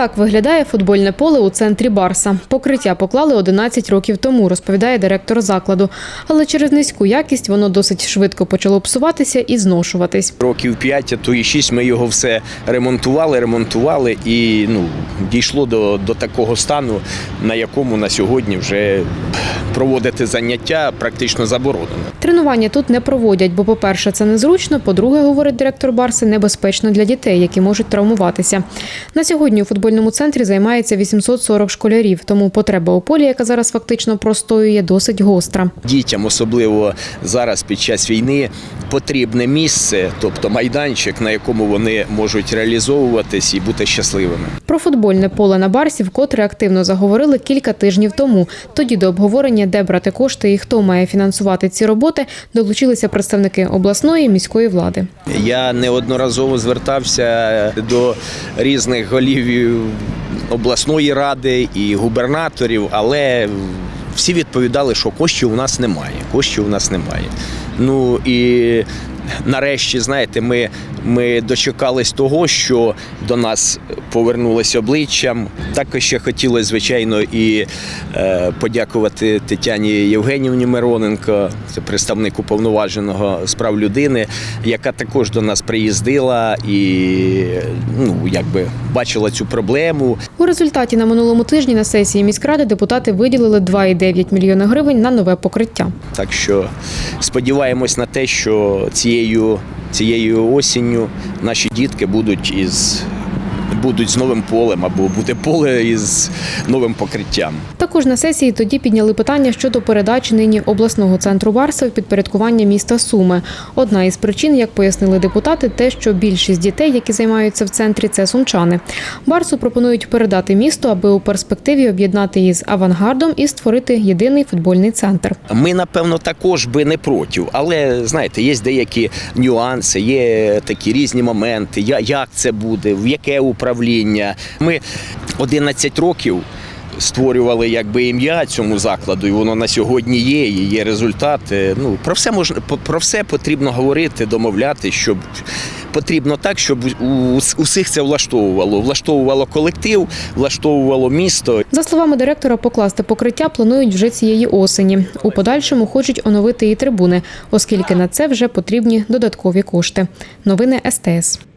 Так виглядає футбольне поле у центрі Барса. Покриття поклали 11 років тому, розповідає директор закладу. Але через низьку якість воно досить швидко почало псуватися і зношуватись. Років 5, а то і 6 ми його все ремонтували, ремонтували і ну, дійшло до, до такого стану, на якому на сьогодні вже проводити заняття практично заборонено. Тренування тут не проводять, бо, по-перше, це незручно. По-друге, говорить директор Барси, небезпечно для дітей, які можуть травмуватися. На сьогодні у футбольному центрі займається 840 школярів, тому потреба у полі, яка зараз фактично простоює, досить гостра. Дітям, особливо зараз під час війни, потрібне місце, тобто майданчик, на якому вони можуть реалізовуватись і бути щасливими. Про футбольне поле на Барсі вкотре активно заговорили кілька тижнів тому. Тоді до обговорення, де брати кошти і хто має фінансувати ці роботи, долучилися представники обласної і міської влади. Я неодноразово звертався до різних голів обласної ради і губернаторів, але всі відповідали, що коштів у нас немає. Коштів у нас немає. Ну і нарешті, знаєте, ми, ми дочекались того, що до нас повернулися обличчям. Також ще хотілося, звичайно, і е, подякувати Тетяні Євгенівні Мироненко, це представник уповноваженого з прав людини, яка також до нас приїздила і ну, якби бачила цю проблему. У результаті на минулому тижні на сесії міськради депутати виділили 2,9 мільйона гривень на нове покриття. Так що сподіваємось на те, що цією, цією осінню наші дітки будуть із будуть з новим полем або буде поле із новим покриттям. Також на сесії тоді підняли питання щодо передачі нині обласного центру Барса в підпорядкування міста Суми. Одна із причин, як пояснили депутати, те, що більшість дітей, які займаються в центрі, це сумчани. Барсу пропонують передати місто, аби у перспективі об'єднати її з авангардом і створити єдиний футбольний центр. Ми, напевно, також би не проти, але знаєте, є деякі нюанси, є такі різні моменти. Як це буде, в яке управління. Ми 11 років. Створювали якби ім'я цьому закладу, і воно на сьогодні є. і Є результати. Ну про все можна про все потрібно говорити, домовляти, щоб потрібно так, щоб усіх це влаштовувало. Влаштовувало колектив, влаштовувало місто. За словами директора, покласти покриття планують вже цієї осені. У подальшому хочуть оновити і трибуни, оскільки на це вже потрібні додаткові кошти. Новини СТС.